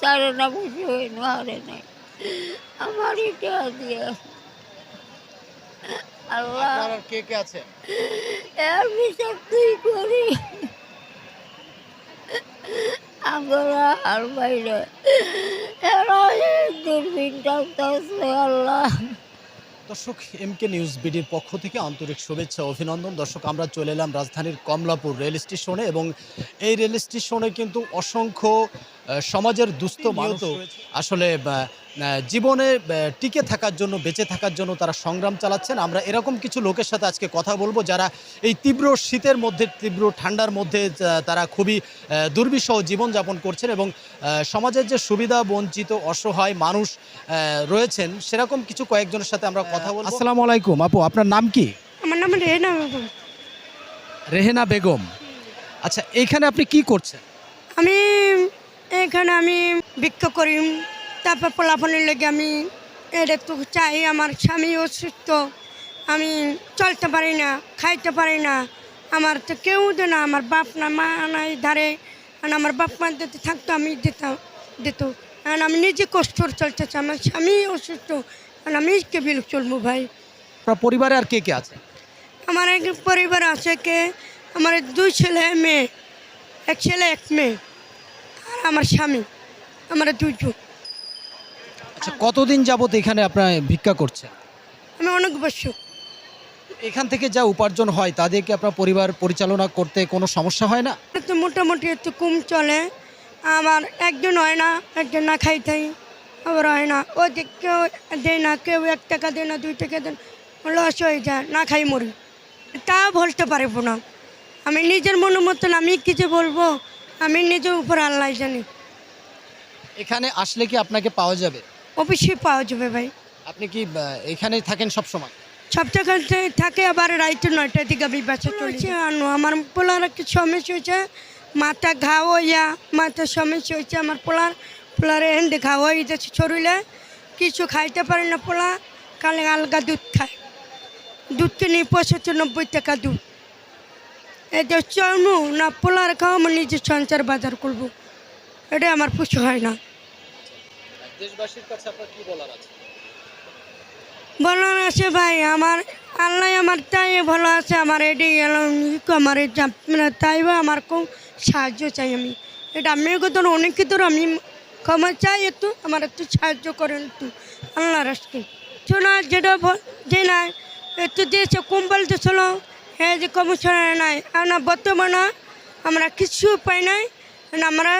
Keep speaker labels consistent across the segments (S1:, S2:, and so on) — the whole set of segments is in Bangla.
S1: সারে না বুঝি হয়ে হারে নাই আমার এটা দিয়ে। আল্লাহ।
S2: আপনার আর কে কে আছে
S1: এর বিচার তুই করি। আমরা আর বাইরে। এরা দূরবীন টানতেছে আল্লাহ।
S2: দর্শক এম কে নিউজ বিডির পক্ষ থেকে আন্তরিক শুভেচ্ছা অভিনন্দন। দর্শক আমরা চলে এলাম রাজধানীর কমলাপুর রেল স্টেশনে এবং এই রেল স্টেশনে কিন্তু অসংখ্য সমাজের দুস্থ মানুষ আসলে জীবনে টিকে থাকার জন্য বেঁচে থাকার জন্য তারা সংগ্রাম চালাচ্ছেন। আমরা এরকম কিছু লোকের সাথে আজকে কথা বলব যারা এই তীব্র শীতের মধ্যে তীব্র ঠান্ডার মধ্যে তারা খুবই দুর্বিষহ জীবনযাপন করছেন এবং সমাজের যে সুবিধা বঞ্চিত অসহায় মানুষ রয়েছেন সেরকম কিছু কয়েকজনের সাথে আমরা কথা বলব। আসসালামু আলাইকুম। আপু আপনার নাম কি?
S3: আমার নাম রেহেনা বেগম।
S2: রেহেনা বেগম। আচ্ছা এখানে আপনি কি করছেন?
S3: আমি এখানে আমি বিক্ষোভ করি। তারপর পোলাপনের লেগে আমি এটা একটু চাই আমার স্বামী অসুস্থ আমি চলতে পারি না খাইতে পারি না। আমার তো কেউ দে না আমার বাপ না মা নাই ধারে। আর আমার বাপ মা যদি থাকতো আমি দিতাম দিত। আর আমি নিজে কষ্ট চলতেছি আমার স্বামী অসুস্থ আর আমি কেবিল চলবো ভাই?
S2: পরিবারে আর কে কে আছে?
S3: আমার এক পরিবার আছে কে? আমার দুই ছেলে মেয়ে। এক ছেলে এক মেয়ে। আর আমার স্বামী আমার দুইজন
S2: আচ্ছা কতদিন যাবত এখানে আপনার ভিক্ষা করছেন?
S3: আমি অনেক বছর।
S2: এখান থেকে যা উপার্জন হয় তাদেরকে আপনার পরিবার পরিচালনা করতে কোনো সমস্যা হয় না?
S3: তো মোটামুটি একটু কম চলে। আমার একজন হয় না একজন না খাই থাই আবার হয় না। ও কেউ দেয় না কেউ এক টাকা দেয় না দুই টাকা দেয় লস হয়ে যায় না খাই মরি। তা বলতে পারব না। আমি নিজের মনের মতন আমি কিছু বলব? আমি নিজের উপর আল্লাহ জানি।
S2: এখানে আসলে কি আপনাকে পাওয়া যাবে?
S3: অবশ্যই পাওয়া যাবে ভাই।
S2: আপনি কি এখানে থাকেন সব সময়?
S3: সপ্তাহখানে থাকে আবার রাইতে নয়টার দিকে আমি বাসা চলেছি আনো আমার পোলার একটা সমস্যা হয়েছে মাথা ঘাও হইয়া মাথা সমস্যা হয়েছে আমার পোলার। পোলারে হেন্দে ঘাও হয়ে যাচ্ছে শরীরে কিছু খাইতে পারে না পোলা কালে আলগা দুধ খায়। দুধ কিনে পঁচাত্তর নব্বই টাকা দুধ। এটা চলমু না পোলার খাও আমার নিজের সঞ্চার বাজার করব। এটা আমার পুষো হয় না।
S2: দেশবাসীর কাছে আপনার কি বলার আছে?
S3: বলার আছে ভাই আমার আল্লাহ আমার তাই ভালো আছে আমার এটি আমার মানে তাই বা আমার খুব সাহায্য চাই আমি। এটা আমি তো অনেক তোর আমি ক্ষমা চাই একটু আমার একটু সাহায্য করেন একটু। আল্লাহ রাস্তে শোনা যেটা যে নাই একটু দিয়েছে কুম্বল তো হ্যাঁ যে কমিশনার নাই না বর্তমানে আমরা কিছু উপায় নাই। আমরা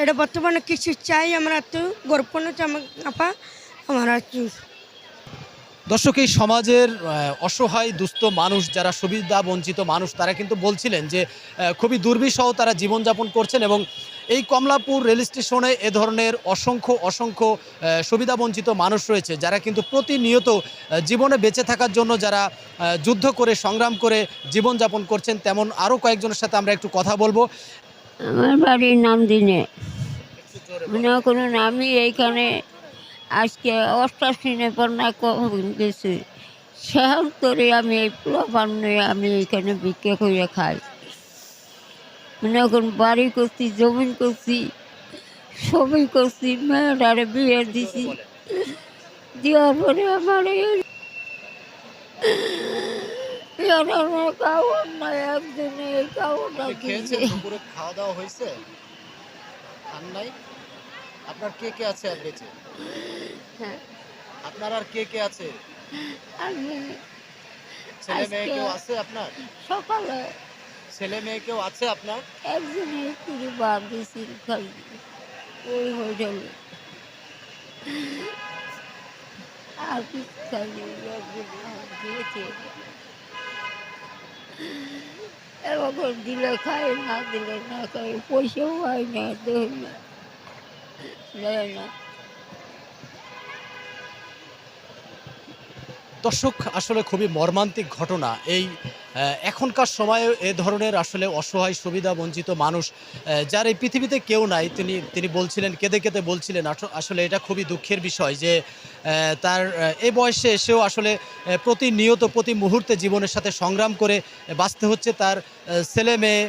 S3: এটা বর্তমানে কিছু চাই, আমরা একটু গর্ব আমার আপা আমরা
S2: দর্শক, এই সমাজের অসহায়, দুস্থ মানুষ, যারা সুবিধা বঞ্চিত মানুষ, তারা কিন্তু বলছিলেন যে খুবই দুর্বিষহ তারা জীবনযাপন করছেন এবং এই কমলাপুর রেল স্টেশনে এ ধরনের অসংখ্য অসংখ্য আহ, সুবিধা বঞ্চিত মানুষ রয়েছে যারা কিন্তু প্রতিনিয়ত জীবনে বেঁচে থাকার জন্য যারা যুদ্ধ করে সংগ্রাম করে জীবনযাপন করছেন তেমন আরও কয়েকজনের সাথে আমরা একটু কথা বলব।
S1: আমার বাড়ির নাম দিনে। কোনো নামই এইখানে আজকে পর না কখন গেছি? সেহন করে আমি এই নিয়ে আমি এখানে বিক্রি করে খাই। মানে এখন বাড়ি করছি জমিন করছি সবই করছি মেয়েটারে বিয়ে দিছি। দেওয়ার পরে আমার কাউন নাই একদিনে
S2: খাওয়া দাওয়া হয়েছে? খান নাই? আপনার কে কে আছে আর বেঁচে?
S1: হ্যাঁ।
S2: আপনার আর কে কে আছে? ছেলে মেয়ে কেউ আছে আপনার?
S1: সকালে
S2: ছেলে মেয়ে কেউ আছে আপনার?
S1: একদিনে কুড়ি বার দিয়েছি ওই হোটেলে আর কিছু খাইনি দিয়েছে। দিলে খায় না দিলে না খায় পয়সাও হয় না দেয় না দেয় না।
S2: দর্শক আসলে খুবই মর্মান্তিক ঘটনা। এই এখনকার সময়ে এ ধরনের আসলে অসহায় সুবিধা বঞ্চিত মানুষ যার এই পৃথিবীতে কেউ নাই তিনি তিনি বলছিলেন কেঁদে কেঁদে বলছিলেন আস- আসলে এটা খুবই দুঃখের বিষয় যে তার এ বয়সে এসেও আসলে প্রতিনিয়ত প্রতি মুহূর্তে জীবনের সাথে সংগ্রাম করে বাঁচতে হচ্ছে তার ছেলে মেয়ে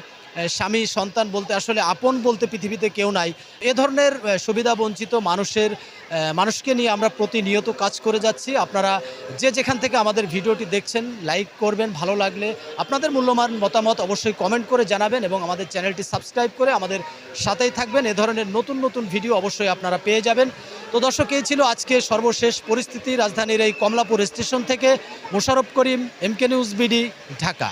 S2: স্বামী সন্তান বলতে আসলে আপন বলতে পৃথিবীতে কেউ নাই। এ ধরনের আহ, সুবিধা বঞ্চিত মানুষের মানুষকে নিয়ে আমরা প্রতিনিয়ত কাজ করে যাচ্ছি। আপনারা যে যেখান থেকে আমাদের ভিডিওটি দেখছেন লাইক করবেন, ভালো লাগলে আপনাদের মূল্যবান মতামত অবশ্যই কমেন্ট করে জানাবেন এবং আমাদের চ্যানেলটি সাবস্ক্রাইব করে আমাদের সাথেই থাকবেন। এ ধরনের নতুন নতুন ভিডিও অবশ্যই আপনারা পেয়ে যাবেন। তো দর্শক, এই ছিল আজকে সর্বশেষ পরিস্থিতি রাজধানীর এই কমলাপুর স্টেশন থেকে Mosharraf Karim M K news B D Dhaka.